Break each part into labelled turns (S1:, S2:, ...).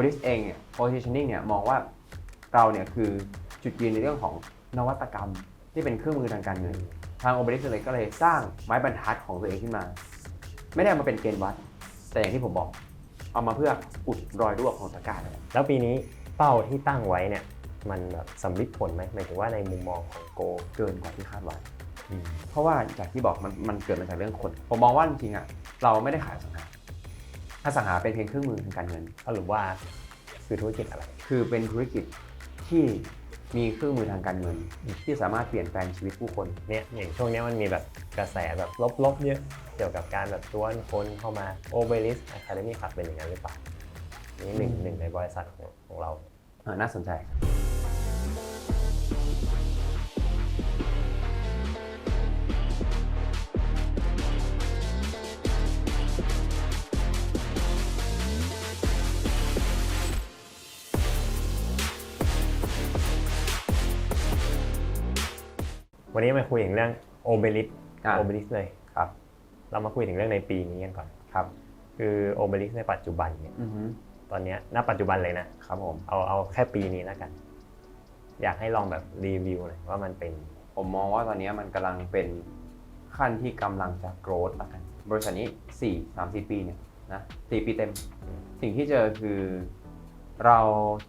S1: b e r i s เองเนี่ย positioning เนี่ยมองว่าเราเนี่ยคือจุดยืนในเรื่องของนวัตกรรมที่เป็นเครื่องมือทางการเงิน ทาง o b e r i s เลยก็เลยสร้างไม้บรรทัดของตัวเองขึ้นมา ไม่ได้เอามาเป็นเกณฑ์วัด แต่อย่างที่ผมบอก เอามาเพื่ออุดรอยรั่วของตะกร้าเลย
S2: แล้วปีนี้เป้าที่ตั้งไว้เนี่ยมันแบบสำลิดผลไหมหมายถึงว่าในมุมมองของโก
S1: เกินกว่าที่คาดไว้เพราะว่าอย่างที่บอกมันมันเกิดมาจากเรื่องคน ผมมองว่าจริงๆอะเราไม่ได้ขายอสังหา อสังหาเป็นเพียงเครื่องมือทางการเงิน
S2: สรุปว่าคือธุรกิจอะไร
S1: คือเป็นธุรกิจที่มีเครื่องมือทางการเงิน ที่สามารถเปลี่ยนแปลงชีวิตผู้คน
S2: เนี่ยอย่างช่วงนี้มันมีแบบกระแสแบบลบๆเยอะเกี่ยวกับการแบบชวนคนเข้ามา o b e r i s Academy Club เป็นอย่างนั้นหรือเปล่านี่หนึ่งหนึ่งในบริษัทของเรา
S1: น่าสนใจ
S2: วันนี้มาคุยถึงเรื่อง o b e r i s
S1: อะ
S2: o b e r i s เลย
S1: ครับ
S2: เรามาคุยถึงเรื่องในปีนี้กันก่อน
S1: ครับ
S2: คือ o b e r i s ในปัจจุบันเนี่ย
S1: อือฮึ
S2: ตอนเนี้ยณปัจจุบันเลยนะ
S1: ครับผม
S2: เอาเอาแค่ปีนี้แล้วกัน อยากให้ลองแบบรีวิวหน่อยว่ามันเป็น
S1: ผมมองว่าตอนนี้มันกำลังเป็นขั้นที่กำลังจะโกรธละกัน บริษัทนี้4 3 4ปีเนี่ยนะ4ปีเต็ม สิ่งที่เจอคือ เรา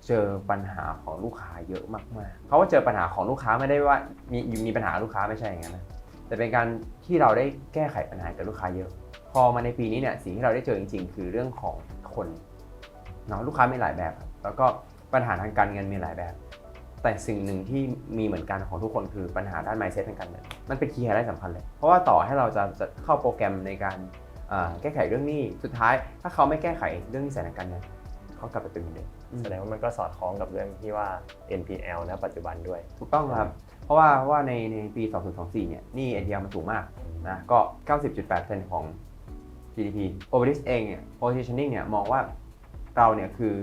S1: เจอปัญหาของลูกค้าเยอะมากๆเพราว่าเจอปัญหาของลูกค้าไม่ได้ว่ามีมีปัญหาลูกค้าไม่ใช่อย่างนั้นนะแต่เป็นการที่เราได้แก้ไขปัญหากับลูกค้าเยอะ พอมาในปีนี้เนี่ยสิ่งที่เราได้เจอจริง ๆ คือเรื่องของคนเนาะลูกค้ามีหลายแบบ แล้วก็ปัญหาทางการเงินมีหลายแบบ แต่สิ่งหนึ่งที่มีเหมือนกันของทุกคนคือปัญหาด้าน mindset ทางการเงินมันเป็นคีย์ไฮไลท์สำคัญเลย เพราะว่าต่อให้เราจะจะเข้าโปรแกรมในการแก้ไขเรื่องนี้สุดท้าย ถ้าเขาไม่แก้ไขเรื่องนิสัยทางการเงินเขากลับไปเป็นเหมือนเดิม
S2: แสดงว่ามันก็สอดคล้องกับเรื่องที่ว่า NPL นะปัจจุบันด้วย
S1: ถูกต้องครับ เพราะว่าเพราะว่าในในปี 2024 เนี่ยหนี่ NPL มันสูงมากนะก็ 90.8%ของ GDP o b e r i s เองเนี่ย positioning เนี่ยมองว่าเราเนี่ยคือ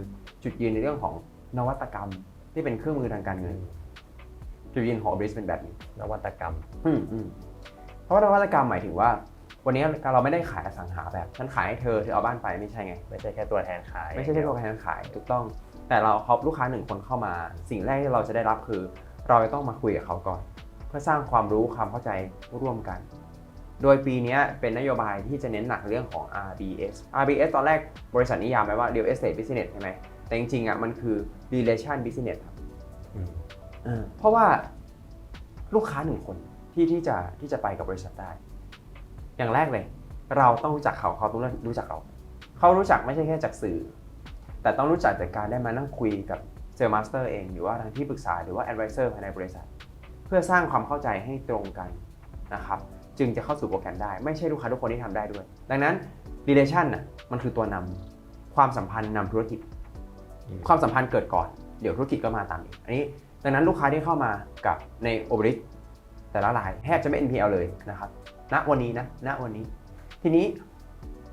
S1: จุดยืนในเรื่องของนวัตกรรมที่เป็นเครื่องมือทางการเงิน จุดยืนของ o b e r i s เป็นแบบนี้
S2: นวัตกรรม
S1: อืมอืมเพราะว่านวัตกรรมหมายถึงว่า วันนี้เราไม่ได้ขายอสังหาแบบฉันขายให้เธอเธอเอาบ้านไปไม่ใช่ไง
S2: ไม่ใช่แค่ตัวแทนขาย
S1: ไม่ใช่แค่ตัวแทนขายถูกต้อง แต่เราเขาลูกค้าหนึ่งคนเข้ามา สิ่งแรกที่เราจะได้รับคือ เราจะต้องมาคุยกับเขาก่อน เพื่อสร้างความรู้ความเข้าใจร่วมกัน โดยปีนี้เป็นนโยบายที่จะเน้นหนักเรื่องของ RBS RBS ตอนแรกบริษัทนิยามไว้ว่า Real Estate Business ใช่ไหมแต่จริงๆอะมันคือ Relation Business ครับ
S2: อืม
S1: เออเพราะว่าลูกค้าหนึ่งคนที่ที่จะที่จะไปกับบริษัทได้ อย่างแรกเลย เราต้องรู้จักเขาเขาต้องรู้จักเราเขารู้จักไม่ใช่แค่จากสื่อ แต่ต้องรู้จักจากการได้มานั่งคุยกับเซลล์มาสเตอร์เองหรือว่าทางที่ปรึกษาหรือว่าแอดไวเซอร์ภายในบริษัท เพื่อสร้างความเข้าใจให้ตรงกันนะครับจึงจะเข้าสู่โปรแกรมได้ไม่ใช่ลูกค้าทุกคนที่ทำได้ด้วย ดังนั้น relation น่ะมันคือตัวนำความสัมพันธ์นำธุรกิจ
S2: อืม
S1: ความสัมพันธ์เกิดก่อน เดี๋ยวธุรกิจก็มาตามอีกอันนี้ ดังนั้นลูกค้าที่เข้ามากับในโอเบริสแต่ละรายแทบจะไม่ NPL เลยนะครับ ณวันนี้นะณวันนี้ ทีนี้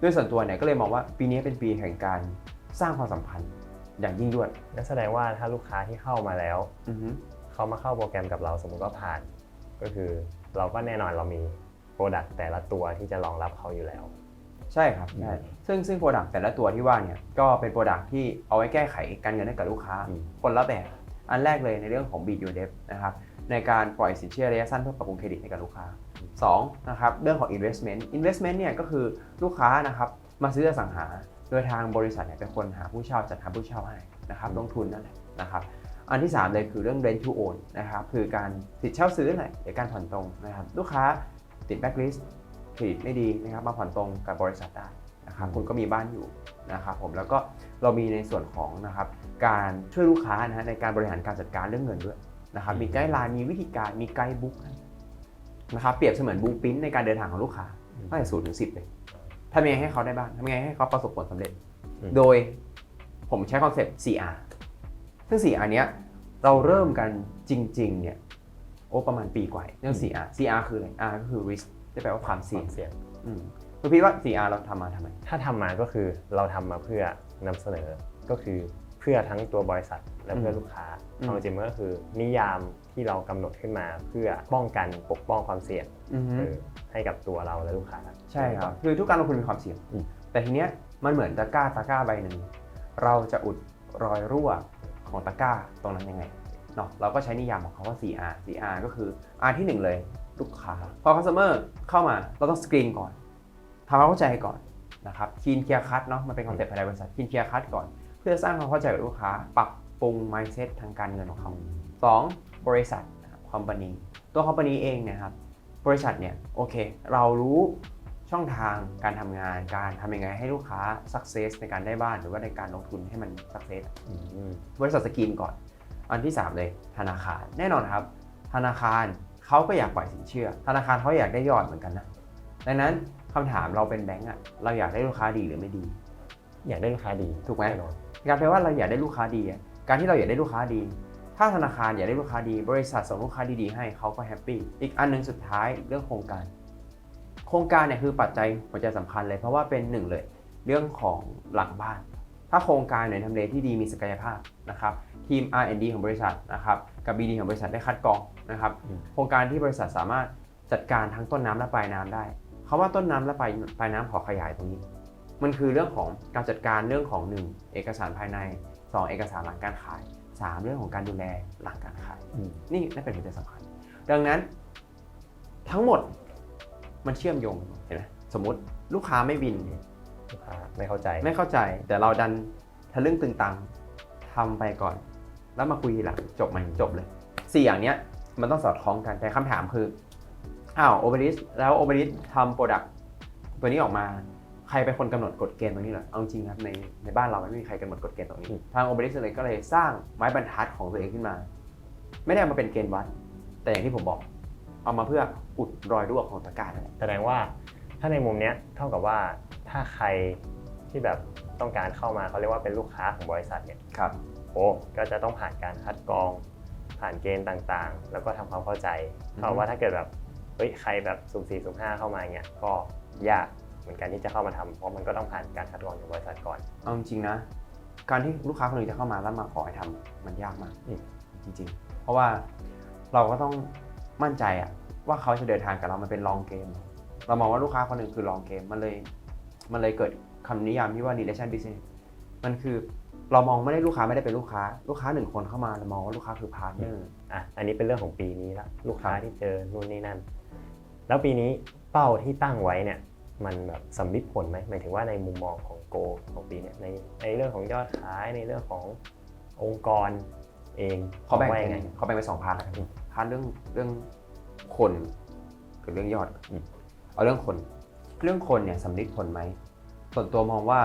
S1: ด้วยส่วนตัวเนี่ยก็เลยมองว่าปีนี้เป็นปีแห่งการสร้างความสัมพันธ์อย่างยิ่งยวด
S2: นั่นแสดงว่าถ้าลูกค้าที่เข้ามาแล้ว
S1: อือฮึ
S2: เขามาเข้าโปรแกรมกับเราสมมุติว่าผ่าน ก็คือเราก็แน่นอนเรามีโปรดักต์แต่ละตัวที่จะรองรับเขาอยู่แล้ว
S1: ใช่ครับใช่ซึ่งซึ่งโปรดักต์แต่ละตัวที่ว่าเนี่ยก็เป็นโปรดักต์ที่เอาไว้แก้ไขการเงินให้กับลูกค้า
S2: อืม
S1: คนละแบบอันแรกเลยในเรื่องของ b ี u d e b นะครับในการปล่อยสินเชื่อระยะสั้นเพื่อปรับปรุงเครดิตให้กับลูกค้า 2. นะครับเรื่องของ investment investment เนี่ยก็คือลูกค้านะครับมาซื้ออสังหา โดยทางบริษัทเนี่ยเป็นคนหาผู้เช่าจัดหาผู้เช่าให้นะครับลงทุนนั่นแหละนะครับอันที่ 3 เลยคือเรื่อง rent to own นะครับคือการสิทธิเช่าซื้อนั่นแหละหรือการผ่อนตรงนะครับลูกค้าติด blacklist เครดิตไม่ดีนะครับมาผ่อนตรงกับบริษัทได้นะครับคุณก็มีบ้านอยู่นะครับผมแล้วก็เรามีในส่วนของนะครับการช่วยลูกค้านะฮะในการบริหารการจัดการเรื่องเงินด้วยนะครับมีไกด์ไลน์มีวิธีการมีไกด์บุ๊ก นะครับเปรียบเสมือนบูปินในการเดินทางของลูกค้าตั้งแต่ศูนย์ถึงสิบเลยทำยังไงให้เขาได้บ้างทำยังไงให้เขาประสบผลสำเร็จ
S2: อืม
S1: โดยผมใช้คอนเซ็ปต์ 4R ซึ่ง 4R เนี้ยเราเริ่มกันจริงๆเนี่ยโอ้ประมาณปีกว่าเรื่อง 4R 4R คืออะไร R ก็คือ risk ที่แปลว่าความ
S2: ค
S1: เสี่
S2: วาย
S1: ง
S2: มเสี่ยง
S1: อืมคุณพี่ว่า 4R เราทำมาทำไม
S2: ถ้าทำมาก็คือเราทำมาเพื่อนำเสนอก็คือเพื่อทั้งตัวบริษัทและเพื่อลูกค้า
S1: อืม
S2: เอาจริงๆมันก็คือนิยาม ที่เรากำหนดขึ้นมาเพื่อป้องกันปกป้องความเสี่ยง
S1: อือฮึ
S2: เออให้กับตัวเราและลูกค้า
S1: ใช่ครับคือทุกการลงทุนมีความเสี่ยง
S2: อืม
S1: แต่ทีเนี้ยมันเหมือนตะกร้าตะกร้าใบหนึ่งเราจะอุดรอยรั่วของตะกร้าตรงนั้นยังไงเนาะเราก็ใช้นิยามของเขาว่า 4R 4R ก็คือ R ที่ 1 เลยลูกค้า พอ customer เข้ามาเราต้องสกรีนก่อนทำความเข้าใจก่อนนะครับคีนเคลียร์คัดเนาะมันเป็นคอนเซ็ปต์ภายในบริษัทคีนเคลียร์คัดก่อน เพื่อสร้างความเข้าใจกับลูกค้า ปรับปรุง mindset ทางการเงินของเขา 2. บริษัทนะครับ company ตัว company เองเนะครับบริษัทเนี่ยโอเค เรารู้ช่องทางการทำงานการทำยังไงให้ลูกค้า success ในการได้บ้านหรือว่าในการลงทุนให้มัน success
S2: อืม
S1: บริษัทสกรีนก่อน อันที่ 3 เลยธนาคารแน่นอนครับ ธนาคารเขาก็อยากปล่อยสินเชื่อ ธนาคารเขาอยากได้ยอดเหมือนกันนะดังนั้นคำถามเราเป็นแบงก์อะเราอยากได้ลูกค้าดีหรือไม่ดี
S2: อยากได้ลูกค้าดี
S1: ถูกไหม
S2: แน่นอน
S1: การแปลว่าเราอยากได้ลูกค้าดีอะการที่เราอยากได้ลูกค้าดี ถ้าธนาคารอยากได้ลูกค้าดี บริษัทส่งลูกค้าดีๆให้เขาก็แฮปปี้ อีกอันหนึ่งสุดท้ายเรื่องโครงการ โครงการเนี่ยคือปัจจัยหัวใจสำคัญเลย เพราะว่าเป็นหนึ่งเลย เรื่องของหลังบ้าน ถ้าโครงการในทำเลที่ดีมีศักยภาพนะครับทีม R&D ของบริษัทนะครับกับ BD ของบริษัทได้คัดกรองนะครับโครงการที่บริษัทสามารถจัดการทั้งต้นน้ำและปลายน้ำได้คาว่าต้นน้ำและปลายปลายน้ำขอขยายตรงนี้ มันคือเรื่องของการจัดการเรื่องของ 1 เอกสารภายใน 2 เอกสารหลังการขาย 3 เรื่องของการดูแลหลังการขาย
S2: อืม
S1: นี่นั่นเป็นหัวใจสำคัญ ดังนั้นทั้งหมดมันเชื่อมโยงเห็นไหมสมมติลูกค้าไม่บิน
S2: ลูกค้าไม่เข้าใจ
S1: ไม่เข้าใจ แต่เราดันทะลึ่งตึงตังทำไปก่อน แล้วมาคุยทีหลังจบไหมจบเลยสี่อย่างเนี้ยมันต้องสอดคล้องกันแต่คำถามคืออ้าวโอเบริสแล้วโอเบริสทำโปรดักต์ตัวนี้ออกมา ใครเป็นคนกำหนดกฎเกณฑ์ตรงนี้เหรอเอาจริงครับในในบ้านเราไม่มีใครกำหนดกฎเกณฑ์ตรงนี้
S2: อืม
S1: ทางโอเบริสเลยก็เลยสร้างไม้บรรทัดของตัวเองขึ้นมา ไม่ได้เอามาเป็นเกณฑ์วัด แต่อย่างที่ผมบอก เอามาเพื่ออุดรอยรั่วของตะกร้านั่นแหละ
S2: แสดงว่าถ้าในมุมเนี้ยเท่ากับว่าถ้าใครที่แบบต้องการเข้ามาเขาเรียกว่าเป็นลูกค้าของบริษัทเนี่ย
S1: ครับ
S2: โอ้ก็จะต้องผ่านการคัดกรองผ่านเกณฑ์ต่างๆ แล้วก็ทำความเข้าใจ
S1: อือฮึ
S2: เพราะว่าถ้าเกิดแบบเฮ้ยใครแบบสุ่มสี่สุ่มห้าเข้ามาเงี้ยก็ยาก เหมือนกันที่จะเข้ามาทำเพราะมันก็ต้องผ่านการคัดกรองจากบริษัทก่อน
S1: เอาจริงๆนะ การที่ลูกค้าคนหนึ่งจะเข้ามาแล้วมาขอให้ทำมันยากมาก
S2: อืม
S1: จริง ๆ เพราะว่าเราก็ต้องมั่นใจอะว่าเขาจะเดินทางกับเรามันเป็นลองเกม เรามองว่าลูกค้าคนหนึ่งคือลองเกมมันเลยมันเลยเกิดคำนิยามที่ว่า relation business มันคือเรามองไม่ได้ลูกค้าไม่ได้เป็นลูกค้า ลูกค้าหนึ่งคนเข้ามาเรามองว่าลูกค้าคือพาร์ทเนอร์
S2: อะอันนี้เป็นเรื่องของปีนี้ละลูกค้า
S1: ครับ
S2: ที่เจอนู่นนี่นั่น แล้วปีนี้เป้าที่ตั้งไว้เนี่ย มันแบบสำลิดผลไหมหมายถึงว่าในมุมมองของโกของปีเนี่ยในในเรื่องของยอดขายในเรื่องขององค์กรเอง
S1: เขาแบ่ง
S2: ว่า
S1: เป็
S2: ยัง
S1: น
S2: ไง
S1: เขาแบ่งเป็นสองพาร์ท
S2: อืม
S1: พาร์ทเรื่องเรื่องคนกับเรื่องยอด
S2: อืม
S1: เอาเรื่องคน เรื่องคนเนี่ยสำลิดผลไหมส่วนตัวมองว่า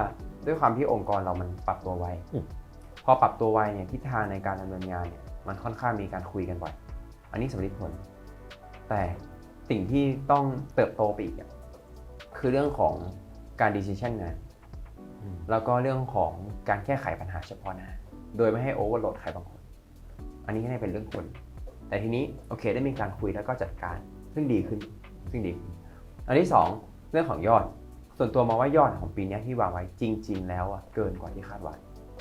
S1: ด้วยความที่องค์กรเรามันปรับตัวไว
S2: อืม
S1: พอปรับตัวไวเนี่ยทิศทางในการดำเนินงานเนี่ยมันค่อนข้างมีการคุยกันบ่อย อันนี้สำลิดผล แต่สิ่งที่ต้องเติบโตไปอีกอะ คือเรื่องของการ decision งาน
S2: อืม
S1: แล้วก็เรื่องของการแก้ไขปัญหาเฉพาะหน้า โดยไม่ให้โอเวอร์โหลดใครบางคน อันนี้ก็ได้เป็นเรื่องคน แต่ทีนี้โอเคได้มีการคุยแล้วก็จัดการซึ่งดีขึ้นซึ่งดีขึ้นอันที่สองเรื่องของยอด ส่วนตัวมองว่ายอดของปีเนี้ยที่วางไว้จริง ๆ แล้วอะเกินกว่าที่คาดไว้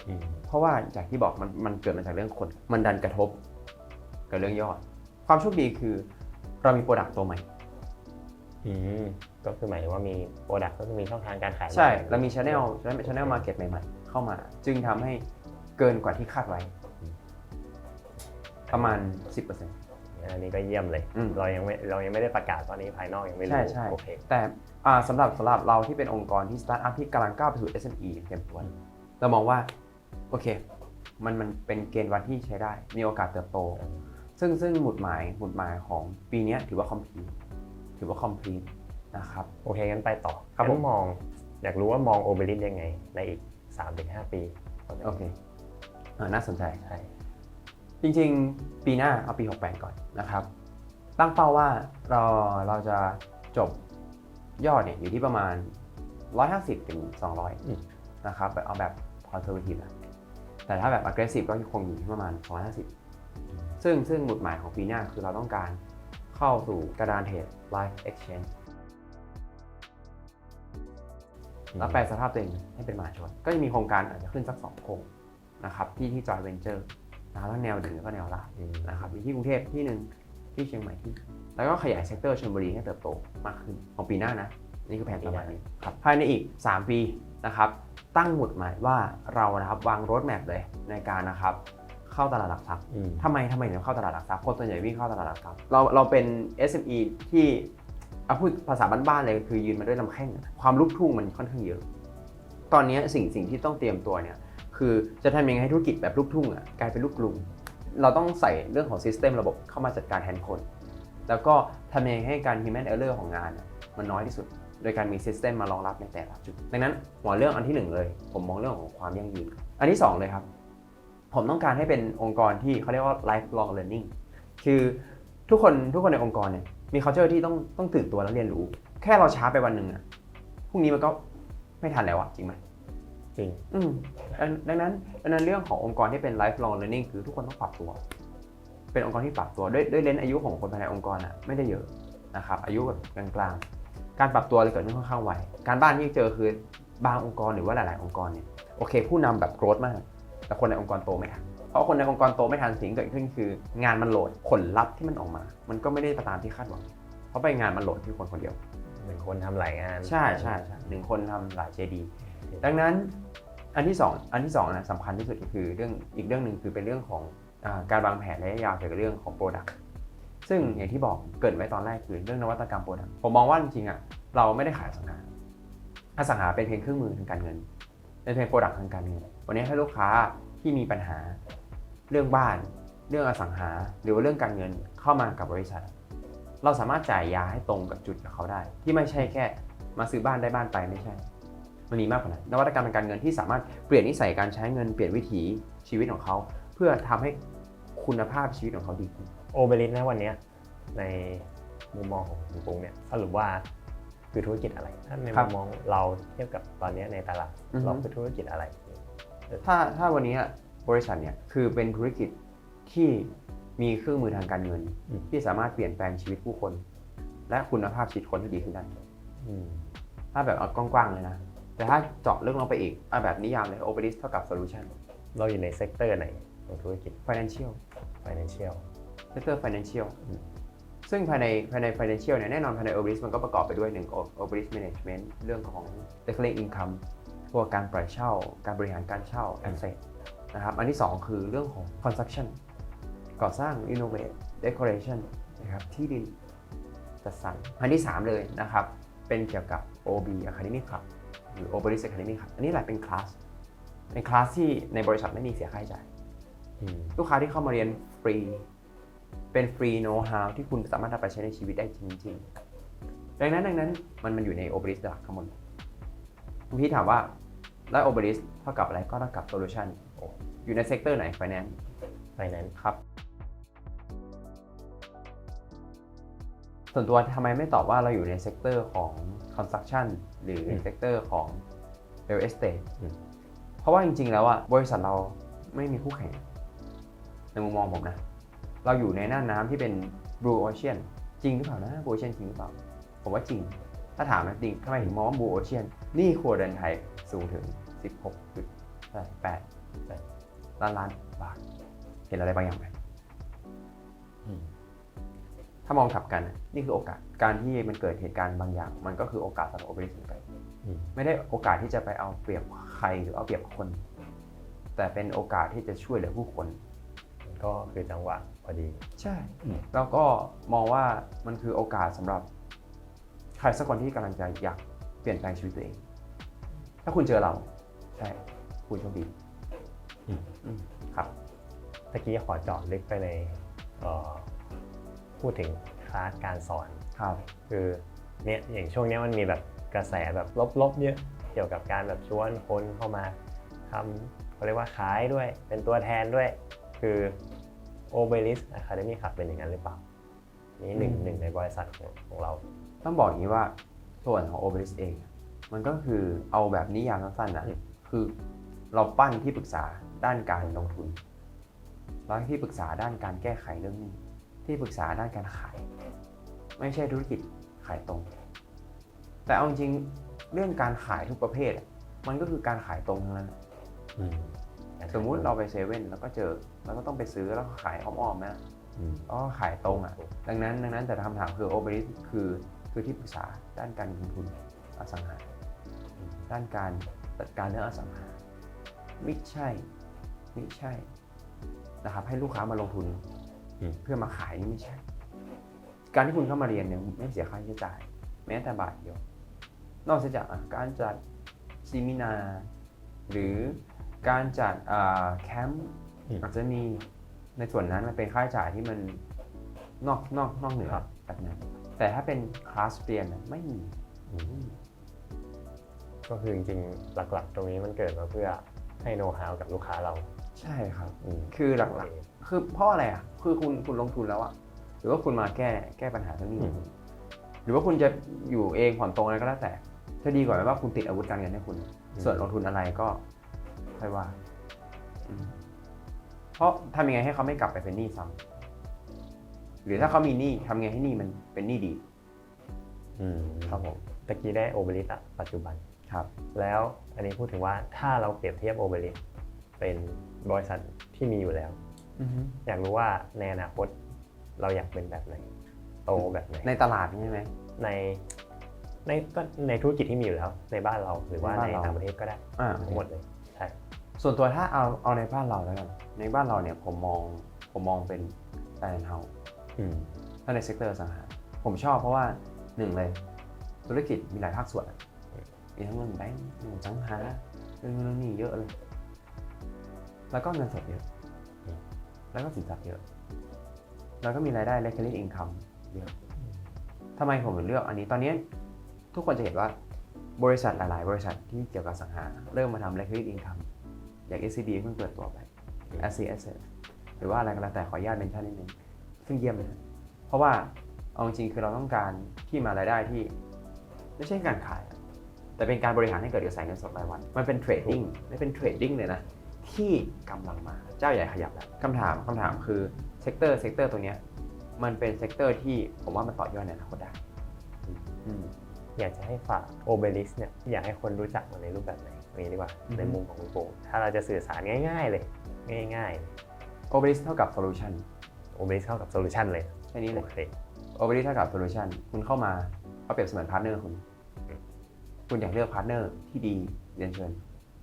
S2: อืม
S1: เพราะว่าจากที่บอกมันมันเกิดมาจากเรื่องคน มันดันกระทบกับเรื่องยอด ความโชคดีคือเรามีโปรดักต์ตัวใหม่
S2: อืมก็คือหมายถึงว่ามีโปรดักต์ก็คือมีช่องทางการขาย
S1: ใช่
S2: ใหม่
S1: เรามีช anel ช anel market ใหม่ๆ เข้ามา จึงทำให้เกินกว่าที่คาดไว้ ประมาณ 10%
S2: อันนี้ก็เยี่ยมเลย
S1: อืม
S2: เรายังไม่เรายังไม่ได้ประกาศตอนนี้ภายนอกยังไม่รู้
S1: ใช่ใช่
S2: โอเค
S1: แต่อ่าสำหรับสำหรับเราที่เป็นองค์กรที่สตาร์ทอัพที่กำลังก้าวไปสู่ SME เต็มตัวเรามองว่า โอเค มันมันเป็นเกณฑ์วัดที่ใช้ได้ มีโอกาสเติบโต ซึ่งซึ่งหมุดหมายหมุดหมายของปีเนี้ยถือว่าคอมพลี ถือว่าคอมพลีนะครับ
S2: โอเคงั้นไปต่อ
S1: ครับผม
S2: งั้นมอง อยากรู้ว่ามองโอเบริสยังไง ในอีก 3-5 ปี
S1: โอเคอ่าน่าสนใจ
S2: ใช่
S1: จริงๆ ปีหน้าเอาปี 68 ก่อนนะครับ ตั้งเป้าว่าเราเราจะจบยอดเนี่ยอยู่ที่ประมาณ 150ถึง
S2: อืม
S1: 200 นะครับเอาแบบ conservative นะแต่ถ้าแบบ aggressive ก็คงอยู่ที่ประมาณ 250 ซึ่งซึ่งหมุดหมายของปีหน้าคือเราต้องการ เข้าสู่กระดานเทรด live exchange แล้วแปลสภาพตัวเองให้เป็นมหาชน ก็จะมีโครงการอาจจะขึ้นสัก2โครงนะครับที่ที่ joint venture นะครับทั้งแนวดิ่งแล้วก็แนวราบ
S2: อืม
S1: นะครับมีที่กรุงเทพที่หนึ่งที่เชียงใหม่ที่ แล้วก็ขยายเซกเตอร์ชลบุรีให้เติบโตมากขึ้นของปีหน้านะ นี่คือแผนประมาณนี้ครับภายในอีก 3 ปีนะครับตั้งหมุดหมายว่าเรานะครับวางรถแมพเลยในการนะครับ เข้าตลาดหลักทรัพย์
S2: อืม
S1: ทำไมทำไมถึงเข้าตลาดหลักทรัพย์คนส่วนใหญ่วิ่งเข้าตลาดหลักทรัพย์เราเราเป็น SME ที่เอาพูดภาษาบ้านๆเลยคือยืนมาด้วยลำแข้งอะความลุกทุ่งมันค่อนข้างเยอะ ตอนนี้สิ่งสิ่งที่ต้องเตรียมตัวเนี่ยคือจะทำยังไงให้ธุรกิจแบบลูกทุ่งอะกลายเป็นลูกกรุงเราต้องใส่เรื่องของซิสเต็มระบบเข้ามาจัดการแทนคน แล้วก็ทำยังไงให้การ human error ของงานอะมันน้อยที่สุด โดยการมีซิสเต็มมารองรับในแต่ละจุด ดังนั้นหัวเรื่องอันที่หนึ่งเลย ผมมองเรื่องของความยั่งยืนอันที่สองเลยครับ ผมต้องการให้เป็นองค์กรที่เขาเรียกว่า lifelong learning คือทุกคนทุกคนในองค์กรเนี่ยมี culture ที่ต้องต้องตื่นตัวแล้วเรียนรู้ แค่เราช้าไปวันหนึ่งอะพรุ่งนี้มันก็ไม่ทันแล้วอะจริงไหม
S2: จริง
S1: อืมดังดังนั้นดังนั้นเรื่องขององค์กรที่เป็น lifelong learning คือทุกคนต้องปรับตัว เป็นองค์กรที่ปรับตัวด้วยด้วยเลนส์อายุของคนภายในองค์กรอะไม่ได้เยอะนะครับอายุแบบกลางๆ การปรับตัวจะเกิดขึ้นค่อนข้างไวการบ้านที่เจอคือบางองค์กรหรือว่าหลาย ๆ องค์กรเนี่ยโอเค ผู้นำแบบโกรธมาก แต่คนในองค์กรโตไม่ทันเพราะคนในองค์กรโตไม่ทันสิ่งที่เกิดขึ้นคือ งานมันโหลดผลลัพธ์ที่มันออกมา มันก็ไม่ได้ตามที่คาดหวัง เพราะไปงานมันโหลดที่คนคนเดียว
S2: เหมือนคนทำหลายงาน
S1: ใช่ใช่ใช่หนึ่งคนทำหลายเจดีดังนั้นอันที่สองอันที่สองนะสำคัญที่สุดก็คือเรื่องอีกเรื่องหนึ่งคือเป็นเรื่องของอาการวางแผนระยะยาวเกี่ยวกับเรื่องของ Product ซึ่งอย่างที่บอกเกริดไว้ตอนแรกคือเรื่องนวัตกรรม Product ผมมองว่าจริงๆอะเราไม่ได้ขายอสังหาอสังหาเป็นเพียงเครื่องมือทางการเงินเป็นเพียง Product ทางการเงิน วันนี้ถ้าลูกค้าที่มีปัญหาเรื่องบ้าน เรื่องอสังหา หรือว่าเรื่องการเงินเข้ามากับบริษัท เราสามารถจ่ายยาให้ตรงกับจุดกับเขาได้ ที่ไม่ใช่แค่มาซื้อบ้านได้บ้านไปไม่ใช่ มันมีมากกว่านั้นนวัตกรรมทางการเงินที่สามารถเปลี่ยนนิสัยการใช้เงินเปลี่ยนวิถีชีวิตของเขา เพื่อทำให้คุณภาพชีวิตของเขาดีขึ้น
S2: โอเบริสนะวันเนี้ยในมุมมองของคุณปุ้งเนี่ยสรุปว่าคือธุรกิจอะไรถ้าใน
S1: ครั
S2: มุ
S1: บ
S2: มมองเราเทียบกับตอนเนี้ยในตลาด
S1: อือฮึ
S2: เราคือธุรกิจอะไร
S1: ถ้าถ้าวันนี้บริษัทเนี่ยคือเป็นธุรกิจที่มีเครื่องมือทางการเงิน
S2: อืม
S1: ที่สามารถเปลี่ยนแปลงชีวิตผู้คน และคุณภาพชีวิตคนที่ดีขึ้นได้
S2: อืม
S1: ถ้าแบบเอากว้างๆเลยนะ แต่ถ้าเจาะลึกลงไปอีกเอาแบบนิยามเลย o p e r i s เท่ากับ solution
S2: เราอยู่ในเซกเตอร์ไหนของธุรกิจ
S1: financial
S2: financial
S1: เซกเตอร์ financial ซึ่งภายในภายใน financial เนี่ยแน่นอนภายใน o b r i s มันก็ประกอบไปด้วยหนึ่ง o b r i s management เรื่องของ recurring income พวกการปล่อยเช่า การบริหารการเช่า asset นะครับ อันที่ 2 คือเรื่องของ construction ก่อสร้าง innovate decoration นะครับ ที่ดินจัดสรร อันที่ 3 เลยนะครับ เป็นเกี่ยวกับ OB Academy Club หรือ o b r i s Academy Club อันนี้แหละเป็นคลาส เป็นคลาสที่ในบริษัทไม่มีเสียค่าใช้จ่าย ลูกค้าที่เข้ามาเรียนฟรี เป็นฟรีโน้ตฮาวที่คุณสามารถนำไปใช้ในชีวิตได้จริง ๆ ดังนั้นดังนั้นมันมันอยู่ในโอบริสหลักทั้งหมด พี่ถามว่า แล้วโอเบริสเท่ากับอะไรก็เท่ากับโซลูชันอยู่ในเซกเตอร์ไหน Finance
S2: finance
S1: ครับ ส่วนตัวทำไมไม่ตอบว่าเราอยู่ในเซกเตอร์ของ construction หรือ
S2: อืม
S1: เซกเตอร์ของ real estate
S2: อืม
S1: เพราะว่าจริง ๆ แล้วอะบริษัทเราไม่มีคู่แข่ง ในมุมมองผมนะ เราอยู่ในหน้าน้ำที่เป็น blue ocean จริงหรือเปล่านะ blue ocean จริงหรือเปล่า ผมว่าจริง ถ้าถามนะจริงทำไมถึงมองว่า blue ocean หนี่ครัวเรือนไทยสูงถึง 16.8ล้านล้านบาท เห็นอะไรบางอย่างไหม
S2: อืม
S1: ถ้ามองกลับกันนะนี่คือโอกาสการที่มันเกิดเหตุการณ์บางอย่าง มันก็คือโอกาสสำหรับโอเปอเรชั่นไป
S2: อืม
S1: ไม่ได้โอกาสที่จะไปเอาเปรียบใครหรือเอาเปรียบคน แต่เป็นโอกาสที่จะช่วยเหลือผู้คน
S2: มันก็คือจังหวะพอดี
S1: ใช่
S2: อืม
S1: แล้วก็มองว่ามันคือโอกาสสำหรับ ใครสักคนที่กำลังจะอยากเปลี่ยนแปลงชีวิตตัวเอง ถ้าคุณเจอเรา ใช่ คุณโชคดี
S2: อืม
S1: อืมครับ
S2: ตะกี้ขอเจาะลึกไปในเอ่อพูดถึงคลาสการสอน
S1: ครับ
S2: คือเนี่ยอย่างช่วงเนี้ยมันมีแบบกระแสแบบลบๆเยอะเกี่ยวกับการแบบชวนคนเข้ามาทำเขาเรียกว่าขายด้วย เป็นตัวแทนด้วย คือ o b e l i s Academy ครับเป็นอย่างนั้นหรือเปล่า นี่หนึ่ง
S1: อืม
S2: หนึ่งในบริษัทของของเรา
S1: ต้องบอกอย่างนี้ว่าส่วนของ o b e r i s เอง มันก็คือเอาแบบนิยามสั้นๆนะ
S2: อืม
S1: คือเราปั้นที่ปรึกษาด้านการลงทุน แล้วที่ปรึกษาด้านการแก้ไขเรื่องหนี้ ที่ปรึกษาด้านการขาย ไม่ใช่ธุรกิจขายตรง แต่เอาจริงๆเรื่องการขายทุกประเภทอะมันก็คือการขายตรงทั้งนั้น
S2: อืม
S1: สมมุติเราไปเซเว่นแล้วก็เจอแล้วก็ต้องไปซื้อแล้วก็ขายอ้อมๆนะ
S2: อืม
S1: ก็ขายตรงอะ ดังนั้นดังนั้นแต่คำถามคือโอเปอเรชั่คือ คือที่ปรึกษาด้านการลงทุนอสังหา ด้านการจัดการเรื่องอสังหา ไม่ใช่ไม่ใช่นะครับให้ลูกค้ามาลงทุน
S2: อืม
S1: เพื่อมาขายนี่ไม่ใช่ การที่คุณเข้ามาเรียนเนี่ยไม่เสียค่าใช้จ่าย แม้แต่บาทเดียวนอกจากอะการจัดซีมินาร์หรือการจัดอ่าแคมป์
S2: อืม
S1: อาจจะมีในส่วนนั้นมันเป็นค่าใช้จ่ายที่มันนอกนอกนอกเหนือ
S2: ครับ
S1: จากนั้น แต่ถ้าเป็นคลาสเรียนน่ะไม่มี
S2: อืมก็คือจริงๆ หลักๆ ตรงนี้มันเกิดมาเพื่อให้โน้ตฮาวกับลูกค้าเรา
S1: ใช่ครับ
S2: อืม
S1: คือหลักๆ คือเพราะอะไรอะ คือคุณคุณลงทุนแล้วอะ หรือว่าคุณมาแก้แก้ปัญหาเรื่องนี้ของคุณหรือว่าคุณจะอยู่เองผ่อนตรงอะไรก็แล้วแต่จะดีกว่าไหมว่าคุณติดอาวุธการเงินให้คุณ ส่วนลงทุนอะไรก็ค่อยว่าอืมเพราะทำยังไงให้เขาไม่กลับไปเป็นหนี้ซ้ำห รือถ้าเขามีหนี้ทำยังไงให้หนี้มันเป็นหนี้ดี
S2: อืม
S1: ครับผม
S2: ตะกี้ได้โอเบริสอะปัจจุบัน
S1: ครับ
S2: แล้วอันนี้พูดถึงว่าถ้าเราเปรียบเทียบโอเบริสเป็นบริษัทที่มีอยู่แล้วอยากรู้ว่าในอนาคตเราอยากเป็นแบบไหนโตแบบไหน
S1: ในตลาดนี่ใช่ไหม
S2: ในในก็ในธุรกิจที่มีอยู่แล้ว ในบ้านเราหรือว่า
S1: ใน
S2: ใน
S1: บ้านเรา
S2: ต่างประเทศก็ได้
S1: อ่า
S2: ทั้งหมดเลยใช่
S1: ส่วนตัวถ้าเอาเอาในบ้านเราแล้วกันในบ้านเราเนี่ยผมมองผมมองเป็นแลนด์เฮา
S2: อืม
S1: ถ้าในเซกเตอร์อสังหาผมชอบเพราะว่าหนึ่งเลยธุรกิจมีหลายภาคส่วนอะมีทั้งเรื่องแบงก์เรื่องอสังหาเรื่องนู้นนี่เยอะเลย แล้วก็เงินสดเยอะ แล้วก็สินทรัพย์เยอะ แล้วก็มีรายได้ recurring income เยอะทำไมผมถึงเลือกอันนี้ตอนนี้ทุกคนจะเห็นว่าบริษัทหลาย ๆ บริษัทที่เกี่ยวกับอสังหา เริ่มมาทำ recurring income อย่าง SCB เพิ่งเปิดตัวไป s c s หรือว่าอะไรก็แล้วแต่ขออนุญาตเมนชั่นนิดนึง ซึ่งเยี่ยมเลยเพราะว่าเอาจริงๆคือเราต้องการที่มารายได้ที่ ไม่ใช่การขายอะแต่เป็นการบริหารให้เกิดกระแสเงินสดรายวัน มันเป็นเทรดดิ้งไม่เป็นเทรดดิ้งเลยนะที่กำลังมาเจ้าใหญ่ขยับแล้วคำถามคำถามคือเซกเตอร์เซกเตอร์ตัวเนี้ยมันเป็นเซกเตอร์ที่ผมว่ามันต่อยอดในอนาคตได้อืม
S2: อยากจะให้ฝากโอเบริสเนี่ยอยากให้คนรู้จักมันในรูปแบบไหนอย่างนี้ดีกว่า
S1: อือฮึ
S2: ในมุมของคุณโป่งถ้าเราจะสื่อสารง่าย ๆ เลย ง่าย
S1: โอเบริสเท่ากับโซลูชัน
S2: ๆ โอเบริสเข้ากับโซลูชันเลย
S1: แค่นี้เล
S2: โอยเค
S1: โอเบริสเท่ากับโซลูชันคุณเข้ามาเขาเปรียบเสมือนพาร์ทเนอร์คุณ คุณอยากเลือกพาร์ทเนอร์ที่ดีเรียนเชิญ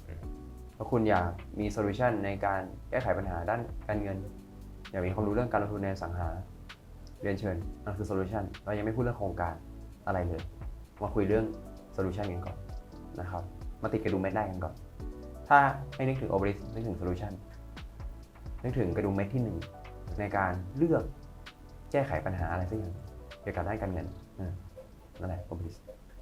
S2: อืม
S1: ถ้าคุณอยากมีโซลูชันในการแก้ไขปัญหาด้านการเงิน อยากมีความรู้เรื่องการลงทุนในอสังหา เรียนเชิญนั่นคือโซลูชันเรายังไม่พูดเรื่องโครงการอะไรเลย มาคุยเรื่องโซลูชันกันก่อนนะครับ มาติดกระดุมเม็ดได้กันก่อน ถ้าให้นึกถึงโอเบริสนึกถึงโซลูชันนึกถึงกระดุมเม็ดที่หนึ่ง ในการเลือกแก้ไขปัญหาอะไรสักอย่างเกี่ยวกับด้านการเงินนั่นแหละโอเบริส